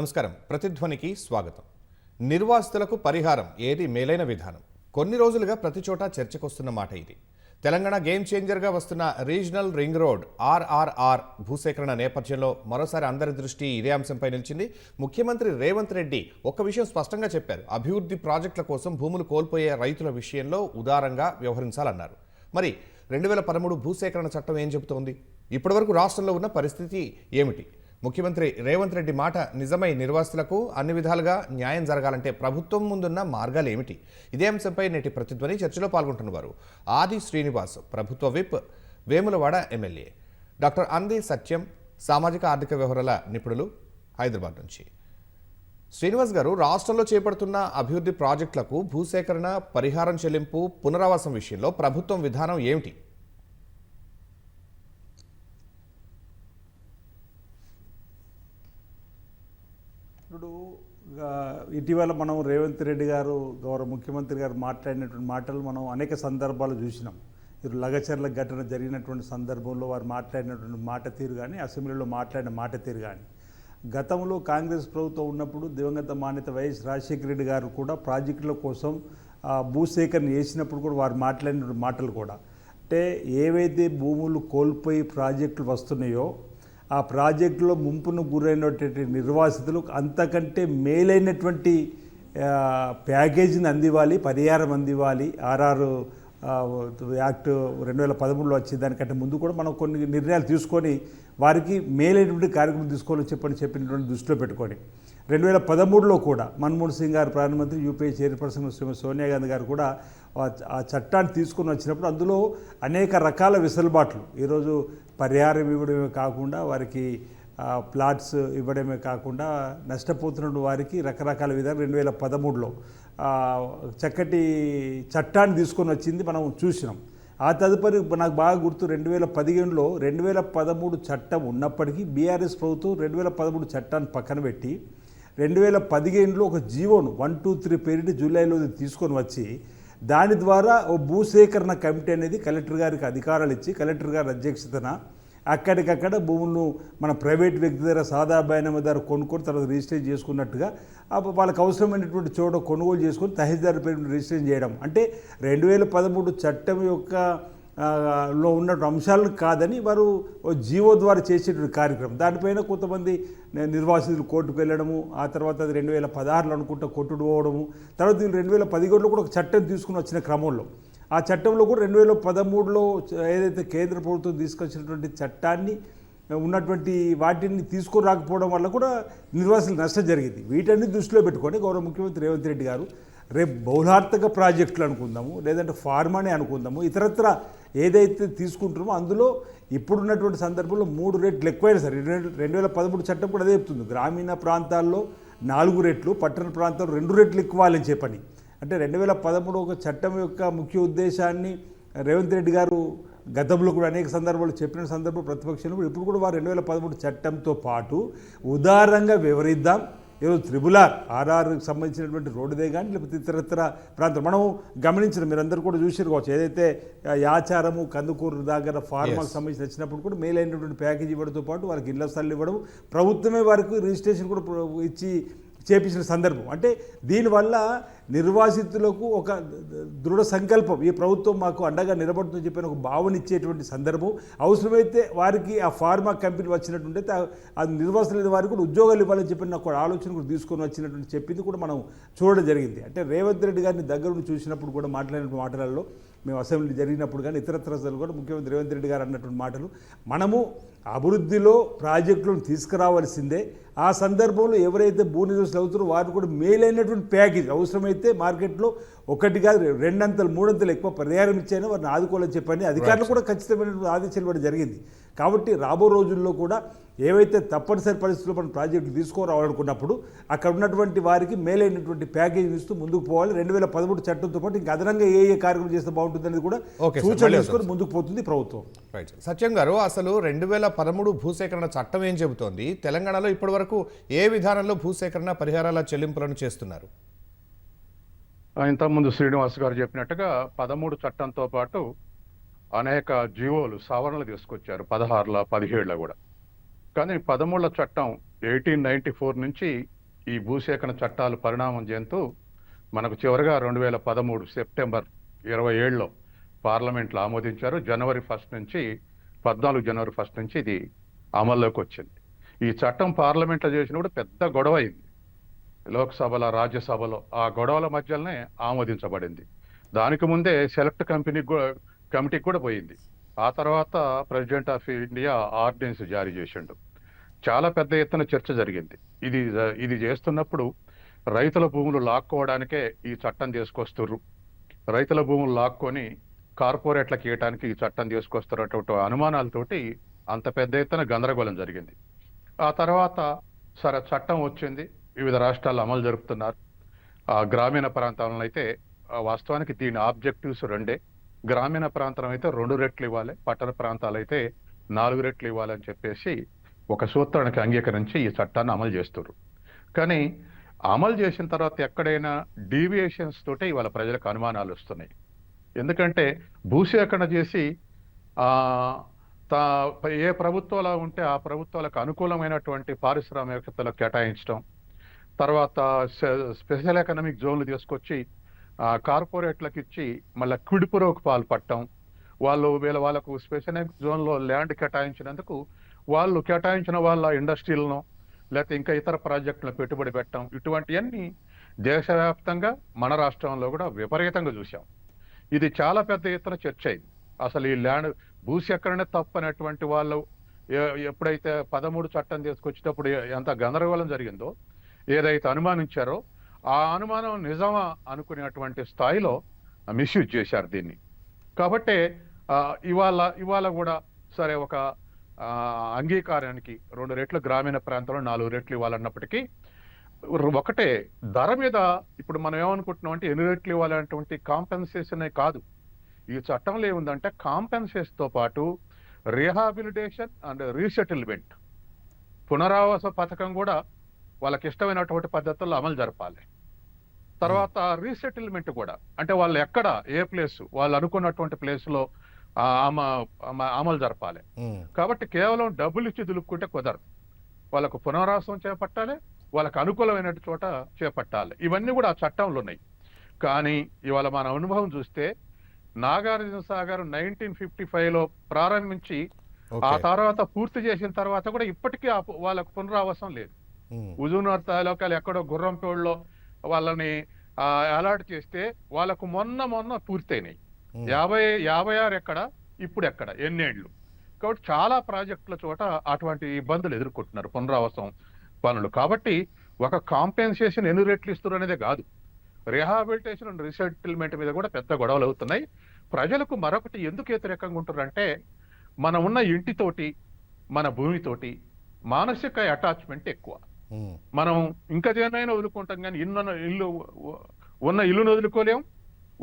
నమస్కారం. ప్రతిధ్వనికి స్వాగతం. నిర్వాసితులకు పరిహారం ఏది మేలైన విధానం? కొన్ని రోజులుగా ప్రతి చోట చర్చకొస్తున్న మాట ఇది. తెలంగాణ గేమ్ చేంజర్గా వస్తున్న రీజనల్ రింగ్ రోడ్ ఆర్ఆర్ఆర్ భూసేకరణ నేపథ్యంలో మరోసారి అందరి దృష్టి ఇదే అంశంపై నిలిచింది. ముఖ్యమంత్రి రేవంత్ రెడ్డి ఒక విషయం స్పష్టంగా చెప్పారు. అభివృద్ధి ప్రాజెక్టుల కోసం భూములు కోల్పోయే రైతుల విషయంలో ఉదారంగా వ్యవహరించాలన్నారు. మరి రెండు వేల పదమూడు భూసేకరణ చట్టం ఏం చెబుతోంది? ఇప్పటివరకు రాష్ట్రంలో ఉన్న పరిస్థితి ఏమిటి? ముఖ్యమంత్రి రేవంత్ రెడ్డి మాట నిజమై నిర్వాసితులకు అన్ని విధాలుగా న్యాయం జరగాలంటే ప్రభుత్వం ముందున్న మార్గాలు ఏమిటి ఇదే అంశంపై నేటి ప్రతిధ్వని చర్చలో పాల్గొంటున్నవారు ఆది శ్రీనివాస్ ప్రభుత్వ విప్ వేములవాడ ఎమ్మెల్యే. డాక్టర్ అంది సత్యం సామాజిక ఆర్థిక వ్యవహారాల నిపుణులు హైదరాబాద్ నుంచి. శ్రీనివాస్ గారు రాష్ట్రంలో చేపడుతున్న అభివృద్ధి ప్రాజెక్టులకు భూసేకరణ పరిహారం చెల్లింపు పునరావాసం విషయంలో ప్రభుత్వం విధానం ఏమిటి ఇప్పుడు ఆ, ఇటీవల మనం రేవంత్ రెడ్డి గారు గౌరవ ముఖ్యమంత్రి గారు మాట్లాడినటువంటి మాటలు మనం అనేక సందర్భాలు చూసినాం. ఇప్పుడు లగచర్ల ఘటన జరిగినటువంటి సందర్భంలో వారు మాట్లాడినటువంటి మాట తీరు కానీ అసెంబ్లీలో మాట్లాడిన మాట తీరు కానీ గతంలో కాంగ్రెస్ ప్రభుత్వం ఉన్నప్పుడు దివంగత మాన్యత వైఎస్ రాజశేఖర రెడ్డి గారు కూడా ప్రాజెక్టుల కోసం భూసేకరణ చేసినప్పుడు కూడా వారు మాట్లాడిన మాటలు కూడా. అంటే ఏవైతే భూములు కోల్పోయి ప్రాజెక్టులు వస్తున్నాయో ఆ ప్రాజెక్టులో ముంపును గురైనటువంటి నిర్వాసితులకు అంతకంటే మేలైనటువంటి ప్యాకేజీని అందివ్వాలి పరిహారం అందివ్వాలి. ఆర్ఆర్ యాక్ట్ రెండు వేల పదమూడులో వచ్చి దానికంటే ముందు కూడా మనం కొన్ని నిర్ణయాలు తీసుకొని వారికి మేలైనటువంటి కార్యక్రమం తీసుకోవాలని చెప్పని చెప్పినటువంటి దృష్టిలో పెట్టుకొని రెండు వేల పదమూడులో కూడా మన్మోహన్ సింగ్ గారు ప్రధానమంత్రి యూపీఏ చైర్పర్సన్ శ్రీమతి సోనియా గాంధీ గారు కూడా ఆ- ఆ చట్టాన్ని తీసుకొని వచ్చినప్పుడు అందులో అనేక రకాల వెసులుబాట్లు. ఈరోజు పరిహారం ఇవ్వడమే కాకుండా వారికి ప్లాట్స్ ఇవ్వడమే కాకుండా నష్టపోతున్న వారికి రకరకాల విధాలు. రెండు వేల పదమూడులో చక్కటి చట్టాన్ని తీసుకొని వచ్చింది మనం చూసినాం. ఆ తదుపరి నాకు బాగా గుర్తు రెండు వేల పదిహేనులో రెండు వేల పదమూడు చట్టం ఉన్నప్పటికీ బీఆర్ఎస్ ప్రభుత్వం రెండు వేల పదమూడు చట్టాన్ని పక్కన పెట్టి రెండు వేల పదిహేనులో ఒక జీవోను వన్ టూ త్రీ పీరియడ్ జూలైలో తీసుకొని వచ్చి దాని ద్వారా ఓ భూసేకరణ కమిటీ అనేది కలెక్టర్ గారికి అధికారాలు ఇచ్చి కలెక్టర్ గారి అధ్యక్షతన అక్కడికక్కడ భూములను మన ప్రైవేట్ వ్యక్తి దగ్గర సాదా బయనమ దగ్గర కొనుక్కొని తర్వాత రిజిస్టర్ చేసుకున్నట్టుగా వాళ్ళకి అవసరమైనటువంటి చోట కొనుగోలు చేసుకొని తహసీల్దార్ పేరు రిజిస్టర్ చేయడం. అంటే రెండు వేల పదమూడు చట్టం యొక్క లో ఉన్న అంశాలు కాదని వారు జీవో ద్వారా చేసేటువంటి కార్యక్రమం. దానిపైన కొంతమంది నిర్వాసితులు కోర్టుకు వెళ్ళడము ఆ తర్వాత అది రెండు వేల పదహారులో అనుకుంటా కొట్టుడు పోవడము తర్వాత దీన్ని రెండు వేల పదిహేడులో కూడా ఒక చట్టం తీసుకుని వచ్చిన క్రమంలో. ఆ చట్టంలో కూడా రెండు వేల పదమూడులో ఏదైతే కేంద్ర ప్రభుత్వం తీసుకొచ్చినటువంటి చట్టాన్ని ఉన్నటువంటి వాటిని తీసుకురాకపోవడం వల్ల కూడా నిర్వాసులు నష్టం జరిగింది. వీటన్ని దృష్టిలో పెట్టుకొని గౌరవ ముఖ్యమంత్రి రేవంత్ రెడ్డి గారు రేపు బహుళార్థక ప్రాజెక్టులు అనుకుందాము లేదంటే ఫార్మానే అనుకుందాము ఇతరత్ర ఏదైతే తీసుకుంటున్నామో అందులో ఇప్పుడున్నటువంటి సందర్భంలో మూడు రేట్లు ఎక్కువైనా సరే రెండు రెండు వేల పదమూడు చట్టం కూడా అదే చెప్తుంది. గ్రామీణ ప్రాంతాల్లో నాలుగు రెట్లు పట్టణ ప్రాంతాల్లో రెండు రెట్లు ఎక్కువాలని చెప్పని. అంటే రెండు వేల పదమూడు ఒక చట్టం యొక్క ముఖ్య ఉద్దేశాన్ని రేవంత్ రెడ్డి గారు గతంలో కూడా అనేక సందర్భాలు చెప్పిన సందర్భం ప్రతిపక్షంలో ఇప్పుడు కూడా వారు రెండు వేల పదమూడు చట్టంతో పాటు ఉదారంగా వివరిద్దాం. ఈరోజు త్రిబులార్ ఆర్ఆర్కి సంబంధించినటువంటి రోడ్డుదే కానీ లేకపోతే ఇతరత్ర ప్రాంతం మనం గమనించిన మీరందరూ కూడా చూసారు కావచ్చు. ఏదైతే యాచారము కందుకూరు దగ్గర ఫార్మాలకు సంబంధించి వచ్చినప్పుడు కూడా మేలైనటువంటి ప్యాకేజ్ ఇవ్వడంతో పాటు వారికి ఇళ్ళ స్థలాలు ఇవ్వడం ప్రభుత్వమే వారికి రిజిస్ట్రేషన్ కూడా ఇచ్చి చేపించిన సందర్భం. అంటే దీనివల్ల నిర్వాసితులకు ఒక దృఢ సంకల్పం. ఈ ప్రభుత్వం మాకు అండగా నిలబడుతుందని చెప్పిన ఒక భావన ఇచ్చేటువంటి సందర్భం. అవసరమైతే వారికి ఆ ఫార్మా కంపెనీ వచ్చినటువంటి ఆ నిర్వాసితులైన వారికి కూడా ఉద్యోగాలు ఇవ్వాలని చెప్పిన ఒక ఆలోచన కూడా తీసుకొని వచ్చినటువంటి చెప్పింది కూడా మనం చూడడం జరిగింది. అంటే రేవంత్ రెడ్డి గారిని దగ్గర నుండి చూసినప్పుడు కూడా మాట్లాడిన మాటలలో మేము అసెంబ్లీ జరిగినప్పుడు కానీ ఇతరత్ర కూడా ముఖ్యమంత్రి రేవంత్ రెడ్డి గారు అన్నటువంటి మాటలు మనము అభివృద్ధిలో ప్రాజెక్టులను తీసుకురావాల్సిందే. ఆ సందర్భంలో ఎవరైతే భూ నివాసులు అవుతారో వారు కూడా మేలైనటువంటి ప్యాకేజ్ అవసరమైతే మార్కెట్లో ఒకటి కాదు రెండంతలు మూడంతలు ఎక్కువ పరిహారం ఇచ్చైనా వారిని ఆదుకోవాలని చెప్పని అధికారులు కూడా ఖచ్చితమైనటువంటి ఆదేశాలు ఇవ్వడం జరిగింది. కాబట్టి రాబో రోజుల్లో కూడా ఏవైతే తప్పనిసరి పరిస్థితుల్లో మనం ప్రాజెక్టులు తీసుకురావాలనుకున్నప్పుడు అక్కడ ఉన్నటువంటి వారికి మేలైనటువంటి ప్యాకేజ్ ఇస్తూ ముందుకు పోవాలి. రెండు వేల పదమూడు చట్టంతో పాటు ఇంకా అదనంగా ఏ ఏ కార్యక్రమం చేస్తే బాగుంటుంది అనేది కూడా మళ్ళీ తీసుకొని ముందుకు పోతుంది ప్రభుత్వం. రైట్ సత్యం గారు అసలు రెండు వేల పదమూడు భూసేకరణ చట్టం ఏం చెబుతోంది? తెలంగాణలో ఇప్పటివరకు ఏ విధానంలో భూసేకరణ పరిహారాల చెల్లింపులను చేస్తున్నారు? ఇంతకుముందు శ్రీనివాస్ గారు చెప్పినట్టుగా పదమూడు చట్టంతో పాటు అనేక జీవోలు సవరణలు తీసుకొచ్చారు పదహారుల పదిహేడులో కూడా. కానీ పదమూడుల చట్టం ఎయిటీన్ నైన్టీ ఫోర్ నుంచి ఈ భూసేకరణ చట్టాలు పరిణామం చెందుతూ మనకు చివరిగా రెండు వేల పదమూడు సెప్టెంబర్ ఇరవై ఏడులో పార్లమెంట్లో ఆమోదించారు. జనవరి ఫస్ట్ నుంచి పద్నాలుగు జనవరి ఫస్ట్ నుంచి ఇది అమల్లోకి వచ్చింది. ఈ చట్టం పార్లమెంట్లో చేసిన కూడా పెద్ద గొడవ అయింది. లోక్సభలో రాజ్యసభలో ఆ గొడవల మధ్యలోనే ఆమోదించబడింది. దానికి ముందే సెలెక్ట్ కంపెనీ కమిటీకి కూడా పోయింది. ఆ తర్వాత ప్రెసిడెంట్ ఆఫ్ ఇండియా ఆర్డినెన్స్ జారీ చేసిండు. చాలా పెద్ద ఎత్తున చర్చ జరిగింది. ఇది ఇది చేస్తున్నప్పుడు రైతుల భూములు లాక్కోవడానికే ఈ చట్టం తీసుకొస్తుర్రు. రైతుల భూములు లాక్కొని కార్పొరేట్లకు ఇవ్వడానికి ఈ చట్టం తీసుకొస్తున్నటువంటి అనుమానాలతోటి అంత పెద్ద ఎత్తున గందరగోళం జరిగింది. ఆ తర్వాత సరే చట్టం వచ్చింది వివిధ రాష్ట్రాల్లో అమలు జరుపుతున్నారు. ఆ గ్రామీణ ప్రాంతాలను అయితే వాస్తవానికి దీని ఆబ్జెక్టివ్స్ రెండే. గ్రామీణ ప్రాంతం అయితే రెండు రెట్లు ఇవ్వాలి పట్టణ ప్రాంతాలు అయితే నాలుగు రెట్లు ఇవ్వాలని చెప్పేసి ఒక సూత్రానికి అంగీకరించి ఈ చట్టాన్ని అమలు చేస్తారు కానీ అమలు చేసిన తర్వాత ఎక్కడైనా డీవియేషన్స్ తోటే ఇవాళ ప్రజలకు అనుమానాలు వస్తున్నాయి. ఎందుకంటే భూసేకరణ చేసి తా ఏ ప్రభుత్వాలు ఉంటే ఆ ప్రభుత్వాలకు అనుకూలమైనటువంటి పారిశ్రామికతలకు కేటాయించడం తర్వాత స్పెషల్ ఎకనామిక్ జోన్లు తీసుకొచ్చి కార్పొరేట్లకు ఇచ్చి మళ్ళీ క్విడిపురోకు పాల్పడటం వాళ్ళు వీళ్ళ వాళ్ళకు స్పెషల్ జోన్లో ల్యాండ్ కేటాయించినందుకు వాళ్ళు కేటాయించిన వాళ్ళ ఇండస్ట్రీలను లేకపోతే ఇంకా ఇతర ప్రాజెక్టులను పెట్టుబడి పెట్టడం ఇటువంటివన్నీ దేశవ్యాప్తంగా మన రాష్ట్రంలో కూడా విపరీతంగా చూసాం ఇది చాలా పెద్ద ఎత్తున చర్చ అయింది. అసలు ఈ ల్యాండ్ భూసేకరణ తప్పు అనేటువంటి వాళ్ళు ఎప్పుడైతే పదమూడు చట్టం తీసుకొచ్చేటప్పుడు ఎంత గందరగోళం జరిగిందో ఏదైతే అనుమానించారో ఆ అనుమానం నిజమా అనుకునేటువంటి స్థాయిలో మిస్యూజ్ చేశారు దీన్ని. కాబట్టి ఇవాళ ఇవాళ కూడా సరే ఒక అంగీకారానికి రెండు రెట్లు గ్రామీణ ప్రాంతంలో నాలుగు రెట్లు ఇవ్వాలన్నప్పటికీ ఒకటే ధర మీద ఇప్పుడు మనం ఏమనుకుంటున్నాం అంటే ఎన్ని రెట్లు ఇవ్వాలనేటువంటి కాంపెన్సేషన్ కాదు. ఈ చట్టంలో ఏముందంటే కాంపెన్సేషన్తో పాటు రీహాబిలిటేషన్ అండ్ రీసెటిల్మెంట్ పునరావాస పథకం కూడా వాళ్ళకి ఇష్టమైనటువంటి పద్ధతుల్లో అమలు జరపాలి. తర్వాత రీసెటిల్మెంట్ కూడా. అంటే వాళ్ళు ఎక్కడ ఏ ప్లేస్ వాళ్ళు అనుకున్నటువంటి ప్లేస్లో ఆ, అమ అమ- అమలు జరపాలి. కాబట్టి కేవలం డబ్బులు ఇచ్చి దులుపుకుంటే కుదరదు. వాళ్ళకు పునరావాసం చేపట్టాలి వాళ్ళకు అనుకూలమైన చోట చేపట్టాలి. ఇవన్నీ కూడా ఆ చట్టంలో ఉన్నాయి కానీ ఇవాళ మన అనుభవం చూస్తే నాగార్జున సాగర్ నైన్టీన్ ఫిఫ్టీ ఫైవ్లో ప్రారంభించి ఆ తర్వాత పూర్తి చేసిన తర్వాత కూడా ఇప్పటికీ వాళ్ళకు పునరావాసం లేదు. హుజూర్నగర్ తాలూకాలు ఎక్కడో గుర్రంపేడులో వాళ్ళని అలాట్ చేస్తే వాళ్ళకు మొన్న మొన్న పూర్తయినాయి. యాభై యాభై ఆరు ఎక్కడ ఇప్పుడు ఎక్కడ ఎన్నేళ్ళు కాబట్టి చాలా ప్రాజెక్టుల చోట అటువంటి ఇబ్బందులు ఎదుర్కొంటున్నారు పునరావాసం పనులు. కాబట్టి ఒక కాంపెన్సేషన్ ఎన్ని రెట్లు ఇస్తారు అనేదే కాదు. రిహాబిలిటేషన్ అండ్ రీసెటిల్మెంట్ మీద కూడా పెద్ద గొడవలు అవుతున్నాయి. ప్రజలకు మరొకటి ఎందుకు వ్యతిరేకంగా ఉంటున్నారంటే మనం ఉన్న ఇంటితోటి మన భూమితోటి మానసిక అటాచ్మెంట్ ఎక్కువ. మనం ఇంకా దేనైనా వదులుకుంటాం కానీ ఇన్న ఇల్లు ఉన్న ఇల్లును వదులుకోలేం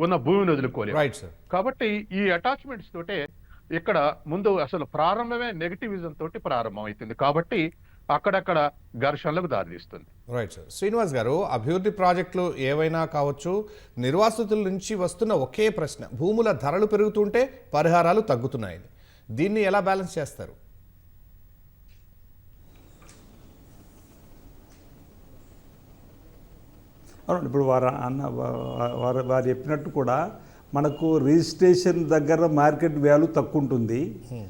ఉన్న భూమిని వదులుకోలేం. రైట్ సార్ కాబట్టి ఈ అటాచ్మెంట్స్ తోటే ఇక్కడ ముందు అసలు ప్రారంభమే నెగటివిజం తోటి ప్రారంభం అవుతుంది కాబట్టి అక్కడక్కడ ఘర్షణలకు దారితీస్తుంది. రైట్ సార్ శ్రీనివాస్ గారు అభివృద్ధి ప్రాజెక్టులు ఏవైనా కావచ్చు నిర్వాసితుల నుంచి వస్తున్న ఒకే ప్రశ్న భూముల ధరలు పెరుగుతుంటే పరిహారాలు తగ్గుతున్నాయని. దీన్ని ఎలా బ్యాలెన్స్ చేస్తారు? అవును ఇప్పుడు వారు అన్న వారు వారు చెప్పినట్టు కూడా మనకు రిజిస్ట్రేషన్ దగ్గర మార్కెట్ వాల్యూ తక్కువ ఉంటుంది. రా-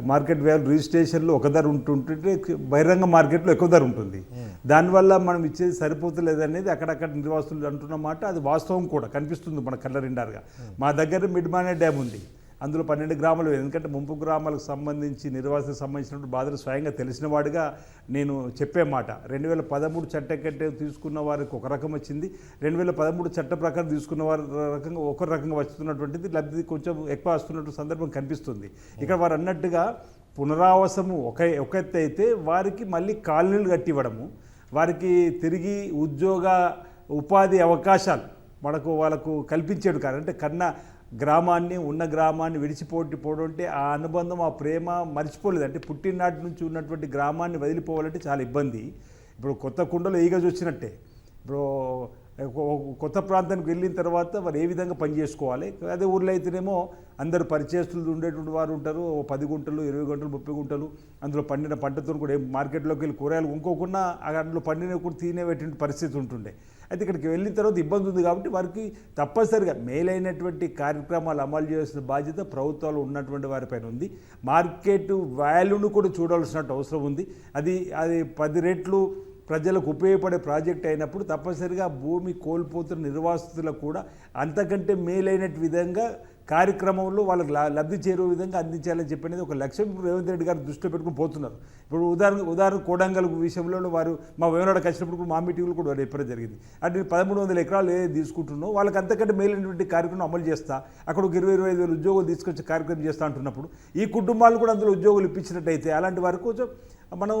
మార్కెట్ వ్యాల్యూ రిజిస్ట్రేషన్లో ఒక ధర ఉంటుంటే బహిరంగ మార్కెట్లో ఎక్కువ ధర ఉంటుంది. దానివల్ల మనం ఇచ్చేది సరిపోతలేదు అనేది అక్కడక్కడ నిర్వాసులు అంటున్న మాట. అది వాస్తవం కూడా కనిపిస్తుంది మన కలర్ నిండారుగా. మా దగ్గర మిడ్మానే డ్యామ్ ఉంది. అందులో పన్నెండు గ్రామాలు ఎందుకంటే ముంపు గ్రామాలకు సంబంధించి నిర్వాసికి సంబంధించినటువంటి బాధలు స్వయంగా తెలిసినవాడిగా నేను చెప్పే మాట. రెండు వేల పదమూడు చట్టం కంటే తీసుకున్న వారికి ఒక రకం వచ్చింది. రెండు వేల పదమూడు చట్ట ప్రకారం తీసుకున్న వారి రకంగా ఒక రకంగా వస్తున్నటువంటిది లబ్ధి కొంచెం ఎక్కువ వస్తున్నటువంటి సందర్భం కనిపిస్తుంది. ఇక్కడ వారు అన్నట్టుగా పునరావాసము ఒక ఒక అయితే వారికి మళ్ళీ కాలనీలు కట్టివ్వడము వారికి తిరిగి ఉద్యోగ ఉపాధి అవకాశాలు మనకు వాళ్ళకు కల్పించాడు కాదు. అంటే కన్నా గ్రామాన్ని ఉన్న గ్రామాన్ని విడిచిపోటి పోవడం అంటే ఆ అనుబంధం ఆ ప్రేమ మర్చిపోలేదు. అంటే పుట్టిననాటి నుంచి ఉన్నటువంటి గ్రామాన్ని వదిలిపోవాలంటే చాలా ఇబ్బంది. ఇప్పుడు కొత్త కుండలో ఈగజొచ్చినట్టే ఇప్పుడు కొత్త ప్రాంతానికి వెళ్ళిన తర్వాత వారు ఏ విధంగా పని చేసుకోవాలి? అదే ఊర్లో అయితేనేమో అందరు పరిచయస్తులు ఉండేటువంటి వారు ఉంటారు. ఓ పది గుంటలు ఇరవై గుంటలు ముప్పై గుంటలు. అందులో పండిన పంటతో కూడా మార్కెట్లోకి వెళ్ళి కూరగాయలు కొనుక్కోకుండా అందులో పండిన కూడా తినేటువంటి పరిస్థితి ఉంటుండే. అయితే ఇక్కడికి వెళ్ళిన తర్వాత ఇబ్బంది ఉంది కాబట్టి వారికి తప్పనిసరిగా మేలైనటువంటి కార్యక్రమాలు అమలు చేయాల్సిన బాధ్యత ప్రభుత్వాలు ఉన్నటువంటి వారిపైన ఉంది. మార్కెట్ వాల్యూను కూడా చూడాల్సినట్టు అవసరం ఉంది. అది అది పది రెట్లు ప్రజలకు ఉపయోగపడే ప్రాజెక్ట్ అయినప్పుడు తప్పనిసరిగా భూమి కోల్పోతున్న నిర్వాసితులకు కూడా అంతకంటే మేలైన విధంగా కార్యక్రమంలో వాళ్ళకి లబ్ధి చేరే విధంగా అందించాలని చెప్పనేది ఒక లక్ష్యం. రేవంత్ రెడ్డి గారు దృష్టిలో పెట్టుకుని పోతున్నారు. ఇప్పుడు ఉదాహరణ ఉదాహరణ కోడంగల్ విషయంలో వారు మా వేమనాడకి వచ్చినప్పుడు కూడా మా మీటింగ్లు కూడా రేపడం చెప్పడం జరిగింది. అంటే పదమూడు వందల ఎకరాలు ఏదైతే తీసుకుంటున్నో వాళ్ళకి అంతకంటే మేలైనటువంటి కార్యక్రమం అమలు చేస్తా అక్కడ ఒక ఇరవై ఇరవై ఐదు వేల ఉద్యోగులు తీసుకొచ్చే కార్యక్రమం చేస్తా అంటున్నప్పుడు ఈ కుటుంబాలు కూడా అందులో ఉద్యోగులు ఇప్పించినట్టయితే అలాంటి వారికి కొంచెం మనం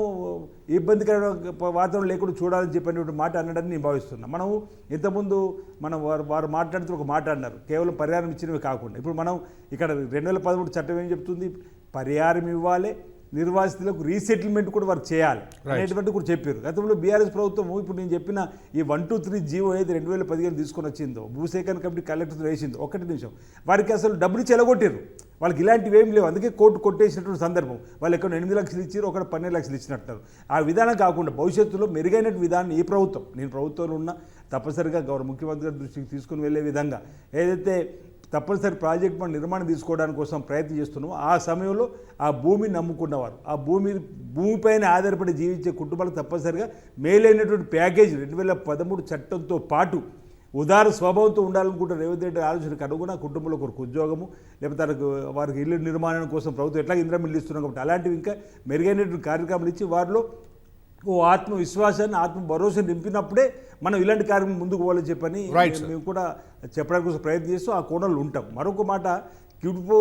ఇబ్బందికరమైన వాతావరణం లేకుండా చూడాలని చెప్పినటువంటి మాట అనడాన్ని నేను భావిస్తున్నాను మనం ఇంతకుముందు మనం వారు వారు మాట్లాడుతూ ఒక మాట అన్నారు. కేవలం పరిహారం ఇచ్చినవి కాకుండా. ఇప్పుడు మనం ఇక్కడ రెండు వేల పదమూడు చట్టం ఏం చెప్తుంది? పరిహారం ఇవ్వాలి నిర్వాసితులకు రీసెటిల్మెంట్ కూడా వారు చేయాలి అనేటువంటి కూడా చెప్పారు. గతంలో బీఆర్ఎస్ ప్రభుత్వం ఇప్పుడు నేను చెప్పిన ఈ వన్ టూ త్రీ జీవో ఏది రెండు వేల పదిహేను తీసుకొని వచ్చిందో భూసేకరణ కమిటీ కలెక్టర్ వేసిందో ఒకటి నిమిషం. వారికి అసలు డబ్బులు చెలగొట్టారు వాళ్ళకి ఇలాంటివి ఏం లేవు. అందుకే కోర్టు కొట్టేసినటువంటి సందర్భం. వాళ్ళు ఎక్కడ ఎనిమిది లక్షలు ఇచ్చారు ఒకటి పన్నెండు లక్షలు ఇచ్చినట్టున్నారు. ఆ విధానం కాకుండా భవిష్యత్తులో మెరుగైన విధానం ఈ ప్రభుత్వం నేను ప్రభుత్వంలో ఉన్న తప్పనిసరిగా గౌరవ ముఖ్యమంత్రి గారి దృష్టికి తీసుకుని వెళ్ళే విధంగా ఏదైతే తప్పనిసరి ప్రాజెక్ట్ మనం నిర్మాణం తీసుకోవడానికి కోసం ప్రయత్నం చేస్తున్నామో ఆ సమయంలో ఆ భూమిని నమ్ముకున్నవారు ఆ భూమి భూమిపైన ఆధారపడి జీవించే కుటుంబాలకు తప్పనిసరిగా మేలైనటువంటి ప్యాకేజ్ రెండు వేల పదమూడు చట్టంతో పాటు ఉదార స్వభావంతో ఉండాలనుకుంటే రేవంత్ రెడ్డి ఆలోచనకు అనుగుణ కుటుంబంలో ఒకరికి ఉద్యోగము లేకపోతే తనకు వారికి ఇల్లు నిర్మాణం కోసం ప్రభుత్వం ఎట్లా ఇంద్రం ఇల్లు ఇస్తున్నాం కాబట్టి అలాంటివి ఇంకా మెరుగైనటువంటి కార్యక్రమాలు ఇచ్చి వారిలో ఓ ఆత్మవిశ్వాసాన్ని ఆత్మ భరోసా నింపినప్పుడే మనం ఇలాంటి కార్యక్రమం ముందుకు పోవాలని చెప్పని. మేము కూడా చెప్పడానికి కోసం ప్రయత్నం చేస్తూ ఆ కోణంలో ఉంటాం మరొక మాట క్విడ్కో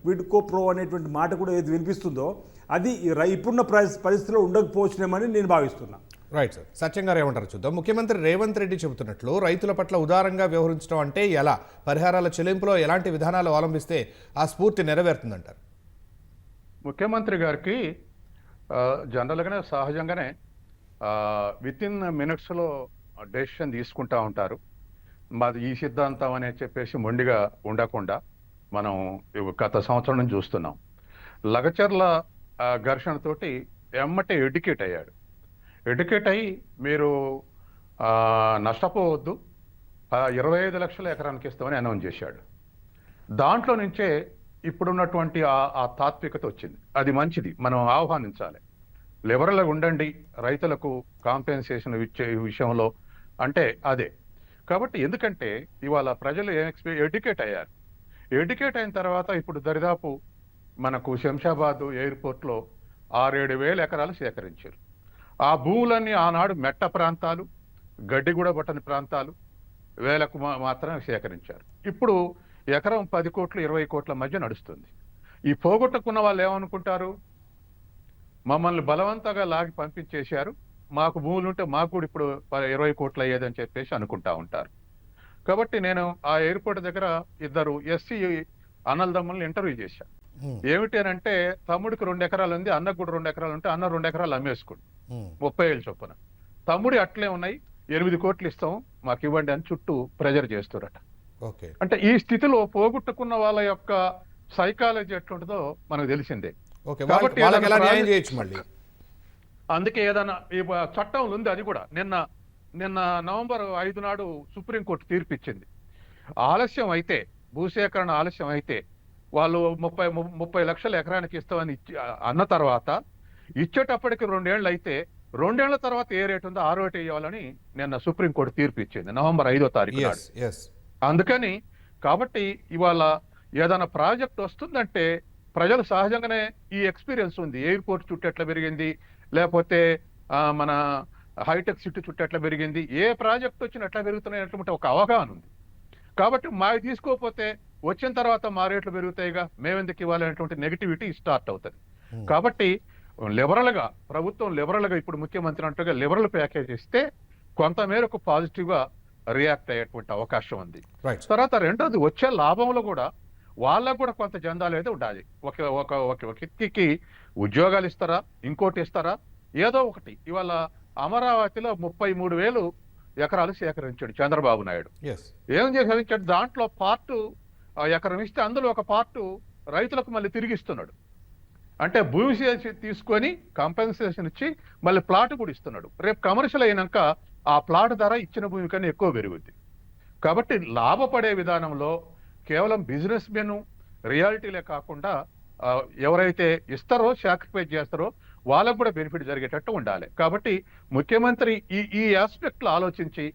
క్విడ్కో ప్రో అనేటువంటి మాట కూడా ఏది వినిపిస్తుందో అది ఇప్పుడున్న పరిస్థి- పరిస్థితిలో ఉండకపోవచ్చునేమని నేను భావిస్తున్నాను రైట్ సార్ సత్యం గారు ఏమంటారు చూద్దాం. ముఖ్యమంత్రి రేవంత్ రెడ్డి చెబుతున్నట్లు రైతుల పట్ల ఉదారంగా వ్యవహరించడం అంటే ఎలా? పరిహారాల చెల్లింపులో ఎలాంటి విధానాలు అవలంబిస్తే ఆ స్ఫూర్తి నెరవేరుతుందంటారు? ముఖ్యమంత్రి గారికి జనరల్గానే సహజంగానే విత్ ఇన్ మినిట్స్లో డెసిషన్ తీసుకుంటా ఉంటారు. మాది ఈ సిద్ధాంతం అనే చెప్పేసి మొండిగా ఉండకుండా మనం గత సంవత్సరం నుంచి చూస్తున్నాం. లగచర్ల ఘర్షణతోటి ఎమ్మటే ఎడ్యుకేట్ అయ్యాడు. ఎడ్యుకేట్ అయ్యి మీరు నష్టపోవద్దు. ఇరవై ఐదు లక్షల ఎకరానికి ఇస్తామని అనౌన్స్ చేశాడు. దాంట్లో నుంచే ఇప్పుడున్నటువంటి ఆ ఆ తాత్వికత వచ్చింది. అది మంచిది. మనం ఆహ్వానించాలి. లిబరల్గా ఉండండి. రైతులకు కాంపెన్సేషన్ ఇచ్చే విషయంలో అంటే అదే. కాబట్టి ఎందుకంటే ఇవాళ ప్రజలు ఎక్స్పీ ఎడ్యుకేట్ అయ్యారు. ఎడ్యుకేట్ అయిన తర్వాత ఇప్పుడు దరిదాపు మనకు శంషాబాద్ ఎయిర్పోర్ట్లో ఆరేడు వేల ఎకరాలు సేకరించారు. ఆ భూములన్నీ ఆనాడు మెట్ట ప్రాంతాలు గడ్డి కూడా పట్టని ప్రాంతాలు వేలకు మాత్రమే సేకరించారు. ఇప్పుడు ఎకరం పది కోట్లు ఇరవై కోట్ల మధ్య నడుస్తుంది. ఈ పోగొట్టుకున్న వాళ్ళు ఏమనుకుంటారు? మమ్మల్ని బలవంతంగా లాగి పంపించేశారు. మాకు భూములు ఉంటే మాకు కూడా ఇప్పుడు ప- ఇరవై కోట్లు అయ్యేదని చెప్పేసి అనుకుంటా ఉంటారు. కాబట్టి నేను ఆ ఎయిర్పోర్ట్ దగ్గర ఇద్దరు ఎస్సీ అన్నలదమ్ములను ఇంటర్వ్యూ చేశాను ఏమిటి అని అంటే తమ్ముడికి రెండు ఎకరాలు ఉంది అన్నకు కూడా రెండు ఎకరాలు ఉంటే అన్న రెండు ఎకరాలు అమ్మేసుకోండి. ముప్పై ఏళ్ళు చొప్పున. తమ్ముడి అట్లే ఉన్నాయి ఎనిమిది కోట్లు ఇస్తాం మాకు ఇవ్వండి అని చుట్టూ ప్రెజర్ చేస్తారట. అంటే ఈ స్థితిలో పోగొట్టుకున్న వాళ్ళ యొక్క సైకాలజీ ఎట్లుంటుందో మనకు తెలిసిందే. కాబట్టి అందుకే ఏదైనా ఈ చట్టంలో ఉంది అది కూడా. నిన్న నిన్న నవంబర్ ఐదు నాడు సుప్రీంకోర్టు తీర్పు ఇచ్చింది ఆలస్యం అయితే భూసేకరణ ఆలస్యం అయితే వాళ్ళు ముప్పై ముప్పై లక్షల ఎకరానికి ఇస్తామని ఇచ్చి అన్న తర్వాత ఇచ్చేటప్పటికి రెండేళ్ళు అయితే రెండేళ్ళ తర్వాత ఏ రేటు ఉందో ఆ రేటు ఇవ్వాలని నిన్న సుప్రీంకోర్టు తీర్పు ఇచ్చింది నవంబర్ ఐదో తారీఖు నాడు. అందుకని కాబట్టి ఇవాళ ఏదైనా ప్రాజెక్ట్ వస్తుందంటే ప్రజలు సహజంగానే ఈ ఎక్స్పీరియన్స్ ఉంది. ఎయిర్పోర్ట్ చుట్టూ ఎట్లా పెరిగింది? లేకపోతే మన హైటెక్ సిటీ చుట్టూ ఎట్లా పెరిగింది? ఏ ప్రాజెక్ట్ వచ్చినా ఎట్లా పెరుగుతున్నాయి ఒక అవగాహన ఉంది. కాబట్టి మావి తీసుకోకపోతే వచ్చిన తర్వాత మా రేట్లు పెరుగుతాయిగా మేమెందుకు ఇవ్వాలనేటువంటి నెగిటివిటీ స్టార్ట్ అవుతుంది. కాబట్టి లిబరల్గా ప్రభుత్వం లిబరల్గా ఇప్పుడు ముఖ్యమంత్రి అంటగా లిబరల్ ప్యాకేజ్ ఇస్తే కొంత మేరకు పాజిటివ్గా రియాక్ట్ అయ్యేటువంటి అవకాశం ఉంది. తర్వాత రెండోది వచ్చే లాభంలో కూడా వాళ్ళకు కూడా కొంత జందాలు అయితే ఉండాలి. ఒక ఒక ఒక వ్యక్తికి ఉద్యోగాలు ఇస్తారా ఇంకోటి ఇస్తారా ఏదో ఒకటి. ఇవాళ అమరావతిలో ముప్పై మూడు వేలు ఎకరాలు సేకరించాడు చంద్రబాబు నాయుడు. ఏం సేకరించాడు దాంట్లో పార్టు ఎకరం ఇస్తే అందులో ఒక పార్టు రైతులకు మళ్ళీ తిరిగి ఇస్తున్నాడు అంటే భూమి తీసుకొని కంపెన్సేషన్ ఇచ్చి మళ్ళీ ప్లాట్ కూడా ఇస్తున్నాడు. రేపు కమర్షియల్ అయినాక ఆ ప్లాట్ ధర ఇచ్చిన భూమి కన్నా ఎక్కువ పెరుగుద్ది. కాబట్టి లాభపడే విధానంలో కేవలం బిజినెస్ మెన్ రియాలిటీలే కాకుండా ఎవరైతే ఇస్తారో సాక్రిఫైస్ చేస్తారో వాళ్ళకు కూడా బెనిఫిట్ జరిగేటట్టు ఉండాలి. కాబట్టి ముఖ్యమంత్రి ఈ ఈ ఆస్పెక్ట్లో ఆలోచించి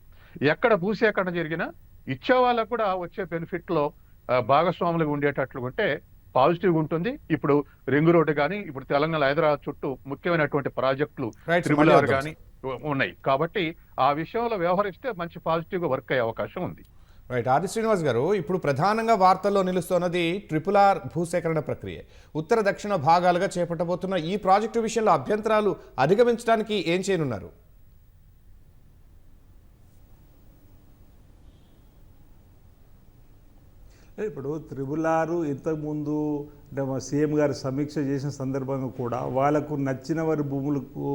ఎక్కడ భూసేకరణ జరిగినా ఇచ్చే వాళ్ళకు కూడా వచ్చే బెనిఫిట్లో భాగస్వాములుగా ఉండేటట్లు ఉంటే పాజిటివ్ ఉంటుంది. ఇప్పుడు రింగ్ రోడ్డు కానీ ఇప్పుడు తెలంగాణ హైదరాబాద్ చుట్టూ ముఖ్యమైనటువంటి ప్రాజెక్టులు మళ్ళీ ఆర్ కానీ ఉన్నాయి. కాబట్టి ఆ విషయంలో వ్యవహరిస్తే మంచి పాజిటివ్గా వర్క్ అయ్యే అవకాశం ఉంది. రైట్ ఆది శ్రీనివాస్ గారు ఇప్పుడు ప్రధానంగా వార్తల్లో నిలుస్తున్నది ట్రిపుల్ ఆర్ భూసేకరణ ప్రక్రియ. ఉత్తర దక్షిణ భాగాలుగా చేపట్టబోతున్న ఈ ప్రాజెక్టు విషయంలో అభ్యంతరాలు అధిగమించడానికి ఏం చేయనున్నారు? ఇప్పుడు త్రిబుల్ ఆరు ఇంతకుముందు అంటే మా సీఎం గారు సమీక్ష చేసిన సందర్భంగా కూడా వాళ్ళకు నచ్చిన వారి భూములకు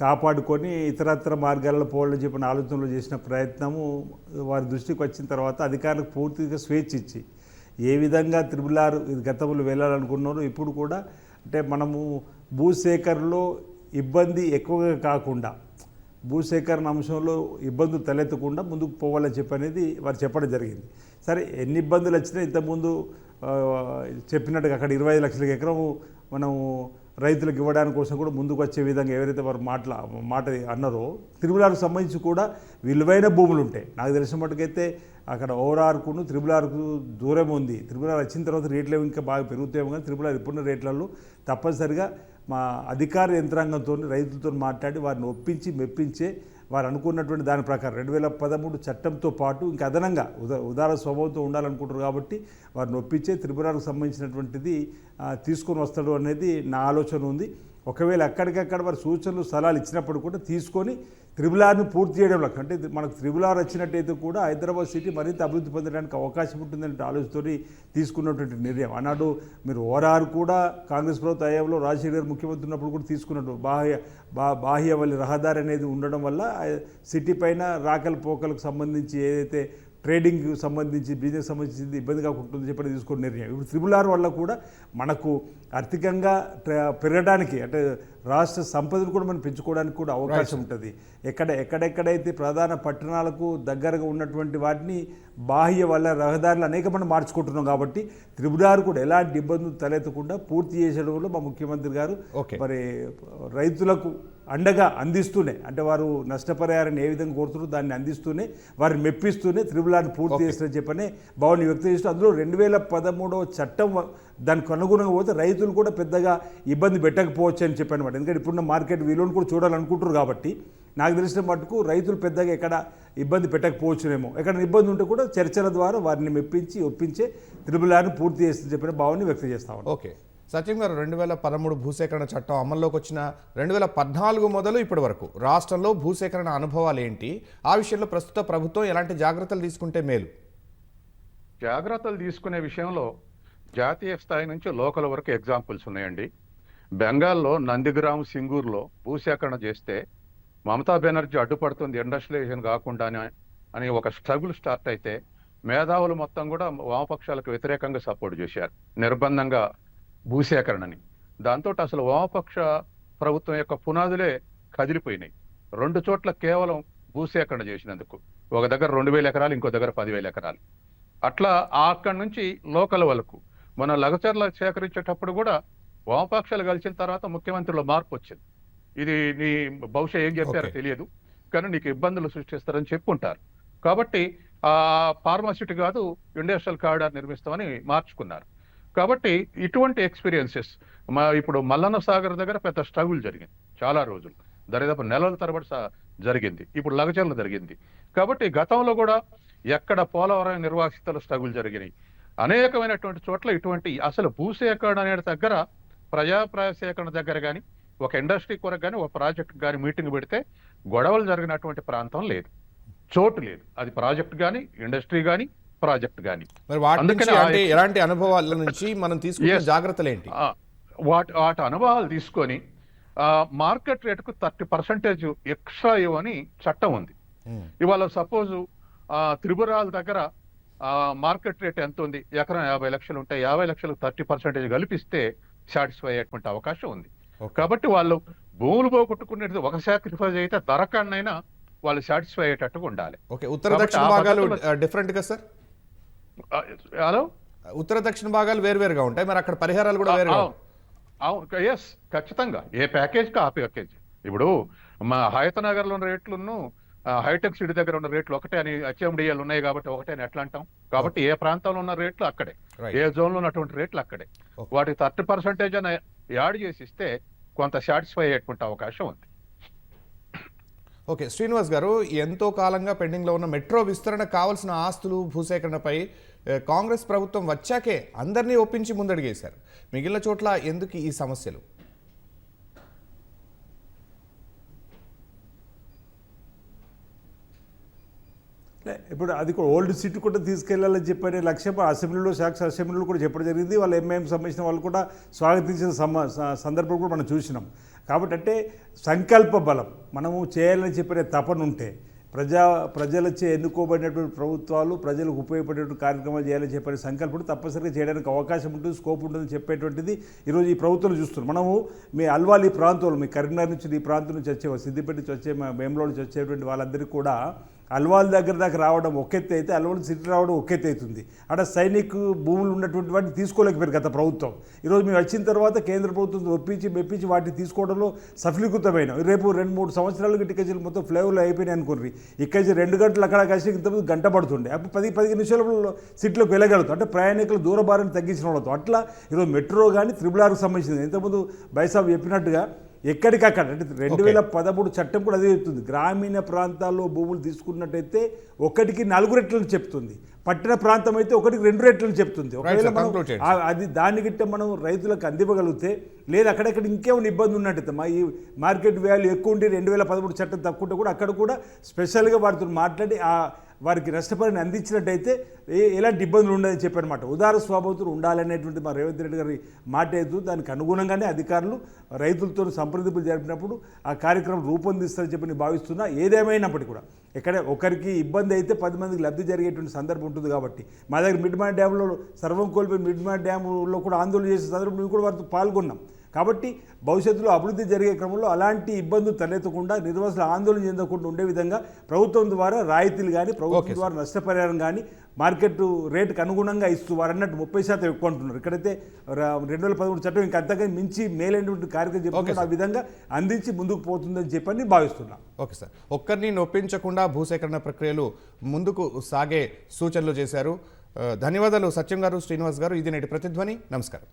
కాపాడుకొని ఇతరత్ర మార్గాల్లో పోవాలని చెప్పిన ఆలోచనలు చేసిన ప్రయత్నము వారి దృష్టికి వచ్చిన తర్వాత అధికారులకు పూర్తిగా స్వేచ్ఛ ఇచ్చి ఏ విధంగా త్రిబుల్ ఆరు ఇది గతంలో వెళ్ళాలనుకున్నారో ఇప్పుడు కూడా అంటే మనము భూసేకరణలో ఇబ్బంది ఎక్కువగా కాకుండా భూసేకరణ అంశంలో ఇబ్బందులు తలెత్తకుండా ముందుకు పోవాలని చెప్పి అనేది వారు చెప్పడం జరిగింది. సరే ఎన్ని ఇబ్బందులు వచ్చినా ఇంతకుముందు చెప్పినట్టుగా అక్కడ ఇరవై ఐదు లక్షల ఎకరం మనము రైతులకు ఇవ్వడానికి కోసం కూడా ముందుకు వచ్చే విధంగా ఎవరైతే వారు మాటల మాట అన్నారో తిరుమలకు సంబంధించి కూడా విలువైన భూములు ఉంటాయి. నాకు తెలిసిన మటుకైతే అక్కడ ఓవరార్కును త్రిబులార్కు దూరం ఉంది. త్రిబులార్ వచ్చిన తర్వాత రేట్లు ఇంకా బాగా పెరుగుతాయేమో కానీ త్రిబులార్ ఇప్పుడున్న రేట్లలో తప్పనిసరిగా మా అధికార యంత్రాంగంతో రైతులతో మాట్లాడి వారిని ఒప్పించి మెప్పించే వారు అనుకున్నటువంటి దాని ప్రకారం రెండు వేల పదమూడు చట్టంతో పాటు ఇంకా అదనంగా ఉదా ఉదార స్వభావంతో ఉండాలనుకుంటారు కాబట్టి వారిని ఒప్పించే త్రిపురాకు సంబంధించినటువంటిది తీసుకొని వస్తాడు అనేది నా ఆలోచన ఉంది. ఒకవేళ అక్కడికక్కడ వారి సూచనలు సలహాలు ఇచ్చినప్పుడు కూడా తీసుకొని త్రిబులార్ని పూర్తి చేయడంలో అంటే మనకు మనకు ఆర్ వచ్చినట్టయితే కూడా హైదరాబాద్ సిటీ మరింత అభివృద్ధి పొందడానికి అవకాశం ఉంటుందనే ఆలోచనతో తీసుకున్నటువంటి నిర్ణయం. ఆనాడు మీరు ఓరార్ కూడా కాంగ్రెస్ ప్రభుత్వ హయాంలో రాజశేఖర్ గారు ముఖ్యమంత్రి ఉన్నప్పుడు కూడా తీసుకున్నట్టు బాహ్య బా బాహ్యవల్లి రహదారి అనేది ఉండడం వల్ల సిటీ పైన రాకల పోకలకు సంబంధించి ఏదైతే ట్రేడింగ్ సంబంధించి బిజినెస్ సంబంధించి ఇబ్బంది కాకుండా చెప్పని తీసుకున్న నిర్ణయం. ఇప్పుడు త్రిబుల్ ఆర్ వల్ల కూడా మనకు ఆర్థికంగా పెరగడానికి అంటే రాష్ట్ర సంపదను కూడా మనం పెంచుకోవడానికి కూడా అవకాశం ఉంటుంది. ఎక్కడ ఎక్కడెక్కడైతే ప్రధాన పట్టణాలకు దగ్గరగా ఉన్నటువంటి వాటిని బాహ్య వల్ల రహదారులు అనేక మనం మార్చుకుంటున్నాం కాబట్టి త్రిబులారు కూడా ఎలాంటి ఇబ్బందులు తలెత్తకుండా పూర్తి చేసేయడంలో మా ముఖ్యమంత్రి గారు. మరి రైతులకు అండగా అందిస్తూనే అంటే వారు నష్టపరిహారాన్ని ఏ విధంగా కోరుతున్నారో దాన్ని అందిస్తూనే వారిని మెప్పిస్తూనే త్రిబులాన్ని పూర్తి చేస్తారని చెప్పని భావన వ్యక్తం చేస్తూ అందులో రెండు వేల పదమూడవ చట్టం దానికి అనుగుణంగా పోతే రైతులు కూడా పెద్దగా ఇబ్బంది పెట్టకపోవచ్చు అని చెప్పాను అనమాట ఎందుకంటే ఇప్పుడున్న మార్కెట్ విలువను కూడా చూడాలనుకుంటారు కాబట్టి నాకు తెలిసిన మటుకు రైతులు పెద్దగా ఎక్కడ ఇబ్బంది పెట్టకపోవచ్చునేమో. ఎక్కడ ఇబ్బంది ఉంటే కూడా చర్చల ద్వారా వారిని మెప్పించి ఒప్పించే త్రిబులాన్ని పూర్తి చేస్తుందని చెప్పిన భావాన్ని వ్యక్తం చేస్తా ఓకే. సత్యం గారు రెండు వేల పదమూడు భూసేకరణ చట్టం అమల్లోకి వచ్చిన రెండు వేల పద్నాలుగు మొదలు ఇప్పటి వరకు రాష్ట్రంలో భూసేకరణ అనుభవాలు ఏంటి? ఆ విషయంలో ప్రస్తుత ప్రభుత్వం ఎలాంటి జాగ్రత్తలు తీసుకుంటే మేలు? జాగ్రత్తలు తీసుకునే విషయంలో జాతీయ స్థాయి నుంచి లోకల్ వరకు ఎగ్జాంపుల్స్ ఉన్నాయండి. బెంగాల్లో నందిగ్రామ్ సింగూర్లో భూసేకరణ చేస్తే మమతా బెనర్జీ అడ్డుపడుతుంది ఇండస్ట్రియలైజేషన్ కాకుండానే అని ఒక స్ట్రగుల్ స్టార్ట్ అయితే మేధావులు మొత్తం కూడా వామపక్షాలకు వ్యతిరేకంగా సపోర్ట్ చేశారు. నిర్బంధంగా భూసేకరణని. దాంతో అసలు వామపక్ష ప్రభుత్వం యొక్క పునాదులే కదిలిపోయినాయి. రెండు చోట్ల కేవలం భూసేకరణ చేసినందుకు. ఒక దగ్గర రెండు వేల ఎకరాలు ఇంకో దగ్గర పదివేల ఎకరాలు. అట్లా ఆ అక్కడి నుంచి లోకల్ వరకు మన లగచర్ల సేకరించేటప్పుడు కూడా వామపక్షాలు కలిసిన తర్వాత ముఖ్యమంత్రిలో మార్పు వచ్చింది. ఇది నీ బహుశా ఏం చెప్పారో. తెలియదు. కానీ నీకు ఇబ్బందులు సృష్టిస్తారని చెప్పుంటారు. కాబట్టి ఆ ఫార్మాసిటీ కాదు ఇండస్ట్రియల్ కారిడార్ నిర్మిస్తామని మార్చుకున్నారు. కాబట్టి ఇటువంటి ఎక్స్పీరియన్సెస్ మా ఇప్పుడు మల్లన్న సాగర్ దగ్గర పెద్ద స్ట్రగుల్ జరిగింది చాలా రోజులు. దరిదాపు నెలల తరబడి జరిగింది. ఇప్పుడు లగచర్ల జరిగింది. కాబట్టి గతంలో కూడా ఎక్కడ పోలవరం నిర్వాసితల స్ట్రగుల్ జరిగినాయి. అనేకమైనటువంటి చోట్ల ఇటువంటి అసలు భూసేకరణ అనే దగ్గర ప్రజాప్రాయ సేకరణ దగ్గర కానీ ఒక ఇండస్ట్రీ కొరకు కానీ ఒక ప్రాజెక్ట్ కానీ మీటింగ్ పెడితే గొడవలు జరిగినటువంటి ప్రాంతం లేదు. చోటు లేదు. అది ప్రాజెక్ట్ కానీ ఇండస్ట్రీ కానీ ప్రాజెక్ట్ కానీ అందుకని ఎలాంటి అనుభవాల నుంచి మనం తీసుకున్న Yes. జాగ్రత్తలు ఏంటి? వాటి వాటి అనుభవాలు తీసుకొని మార్కెట్ రేటుకు థర్టీ పర్సెంటేజ్ ఎక్స్ట్రా ఇవ్వని చట్టం ఉంది. ఇవాళ సపోజ్ త్రిపురాల దగ్గర మార్కెట్ రేట్ ఎంత ఉంది? ఎకరం యాభై లక్షలు ఉంటే యాభై లక్షలు థర్టీ పర్సెంటేజ్ కలిపిస్తే సాటిస్ఫై అయ్యేటువంటి అవకాశం ఉంది. కాబట్టి వాళ్ళు భూములు పోగొట్టుకునేది ఒక సాక్రిఫైస్ అయితే ధర కన్నైనా వాళ్ళు సాటిస్ఫై అయ్యేటట్టుగా ఉండాలి. ఓకే ఉత్తర దక్షిణ భాగాలు డిఫరెంట్ కదా సార్ హలో? ఉత్తర దక్షిణ భాగాలు వేరువేరుగా ఉంటాయి. మరి అక్కడ పరిహారాలు కూడా వేరుగా. అవును. ఎస్ ఖచ్చితంగా. ఏ ప్యాకేజ్ కా ఆ ప్యాకేజ్ ఇప్పుడు మా హయత్ నగర్లో ఉన్న రేట్లను ఆ, హైటెక్ సిటీ దగ్గర ఉన్న రేట్లు ఒకటే అని హెచ్ఎండిఎల్ ఉన్నాయి కాబట్టి ఒకటే అని ఎట్లా అంటాం? కాబట్టి ఏ ప్రాంతంలో ఉన్న రేట్లు అక్కడే. ఏ జోన్లో ఉన్నటువంటి రేట్లు అక్కడే. Okay. వాటి థర్టీ పర్సెంటేజ్ అని యాడ్ చేసి ఇస్తే కొంత సాటిస్ఫై అయ్యేటువంటి అవకాశం ఉంది. ఓకే శ్రీనివాస్ గారు ఎంతో కాలంగా పెండింగ్లో ఉన్న మెట్రో విస్తరణ కావాల్సిన ఆస్తులు భూసేకరణపై కాంగ్రెస్ ప్రభుత్వం వచ్చాకే అందరినీ ఒప్పించి ముందడిగేశారు. మిగిలిన చోట్ల ఎందుకు ఈ సమస్యలు? లే, ఇప్పుడు అది కూడా ఓల్డ్ సిటీ కూడా తీసుకెళ్ళాలని చెప్పనే లక్ష్యం అసెంబ్లీలో శాఖ అసెంబ్లీలో కూడా చెప్పడం జరిగింది. వాళ్ళ ఎంఐఎం సంబంధించిన వాళ్ళు కూడా స్వాగతించిన సందర్భం కూడా మనం చూసినాం. కాబట్టి అంటే సంకల్ప బలం. మనము చేయాలని చెప్పిన తపన ఉంటే ప్రజా ప్రజలచే ఎన్నుకోబడినటువంటి ప్రభుత్వాలు ప్రజలకు ఉపయోగపడేటువంటి కార్యక్రమాలు చేయాలని చెప్పిన సంకల్పం తప్పనిసరిగా చేయడానికి అవకాశం ఉంటుంది స్కోప్ ఉంటుందని చెప్పేటువంటిది ఈరోజు ఈ ప్రభుత్వం చూస్తున్నాం. మనము మీ అల్వాల్ ఈ ప్రాంతంలో మీ కరీంనగర్ నుంచి ఈ ప్రాంతం నుంచి వచ్చే సిద్దిపేట నుంచి వచ్చే మా బేంగళూరు నుంచి వచ్చేటువంటి వాళ్ళందరికీ కూడా అల్వాల్ దగ్గర దాకా రావడం ఒకెత్తి అయితే అల్వాల్ సిటీ రావడం ఒకెత్తి అవుతుంది అక్కడ సైనిక్ భూములు ఉన్నటువంటి వాటిని తీసుకోలేకపోయారు గత ప్రభుత్వం. ఈరోజు మేము వచ్చిన తర్వాత కేంద్ర ప్రభుత్వం ఒప్పించి మెప్పించి వాటిని తీసుకోవడంలో సఫలీకృతమైన. రేపు రెండు మూడు సంవత్సరాలు టికెట్లు మొత్తం ఫ్లేవర్లు అయిపోయినాయి అనుకోర్రి ఇక్కడి నుంచి రెండు గంటలు అక్కడ కలిసి ఇంతకుముందు గంట పడుతుండే. అప్పుడు పది పదిహేను నిమిషాలలో సిటీలోకి వెళ్ళగలుగుతాం. అంటే ప్రయాణికులు దూర భారాన్ని తగ్గించిన వాళ్ళతో. అట్లా ఈరోజు మెట్రో కానీ త్రిబుల్ ఆర్కి సంబంధించింది. ఇంతకుముందు బైసాబ్ చెప్పినట్టుగా ఎక్కడికక్కడ అంటే రెండు వేల పదమూడు చట్టం కూడా అదే చెప్తుంది. గ్రామీణ ప్రాంతాల్లో భూములు తీసుకున్నట్టయితే ఒకటికి నాలుగు రెట్లను చెప్తుంది. పట్టణ ప్రాంతం అయితే ఒకటికి రెండు రెట్లను చెప్తుంది. ఒకవేళ. మనం అది దాన్ని గిట్ట మనం రైతులకు అందివ్వగలిగితే లేదా అక్కడక్కడ ఇంకేమైనా ఇబ్బంది ఉన్నట్టయితే మా ఈ మార్కెట్ వాల్యూ ఎక్కువ ఉండి రెండు వేల పదమూడు చట్టం తక్కువ ఉంటే కూడా అక్కడ కూడా స్పెషల్గా వారితో మాట్లాడి ఆ వారికి నష్టపరిని అందించినట్టయితే ఎలాంటి ఇబ్బందులు ఉండదని చెప్పారన్నమాట. ఉదార స్వభావతులు ఉండాలనేటువంటి మా రేవంత్ రెడ్డి గారి మాట ఏదో దానికి అనుగుణంగానే అధికారులు రైతులతో సంప్రదింపులు జరిపినప్పుడు ఆ కార్యక్రమం రూపొందిస్తారని చెప్పి నేను భావిస్తున్నా. ఏదేమైనప్పటికీ కూడా ఇక్కడ ఒకరికి ఇబ్బంది అయితే పది మందికి లబ్ధి జరిగేటువంటి సందర్భం ఉంటుంది కాబట్టి. మా దగ్గర మిడ్ మ్యాన్ డ్యాంలో సర్వం కోల్పోయి మిడ్ డ్యామ్లో డ్యాంలో కూడా ఆందోళన చేసే సందర్భం మేము కూడా వారితో పాల్గొన్నాం. కాబట్టి భవిష్యత్తులో అభివృద్ధి జరిగే క్రమంలో అలాంటి ఇబ్బందులు తలెత్తకుండా నిర్వాసులు ఆందోళన చెందకుండా ఉండే విధంగా ప్రభుత్వం ద్వారా రాయితీలు కానీ ప్రభుత్వం. ద్వారా నష్టపరిహారం కానీ మార్కెట్ రేటుకు అనుగుణంగా ఇస్తూ వారు అన్నట్టు ముప్పై శాతం ఎక్కువ అంటున్నారు. ఇక్కడైతే రెండు వేల పదమూడు చట్టం ఇంకా అంతగా మించి మేలైనటువంటి కార్యక్రమం చెప్తున్నారు ఆ విధంగా అందించి ముందుకు పోతుందని చెప్పని భావిస్తున్నాం. Okay sir. ఒక్కరిని నొప్పించకుండా భూసేకరణ ప్రక్రియలు ముందుకు సాగే సూచనలు చేశారు. ధన్యవాదాలు. సత్యం గారు శ్రీనివాస్ గారు. ఇది నేటి ప్రతిధ్వని. నమస్కారం.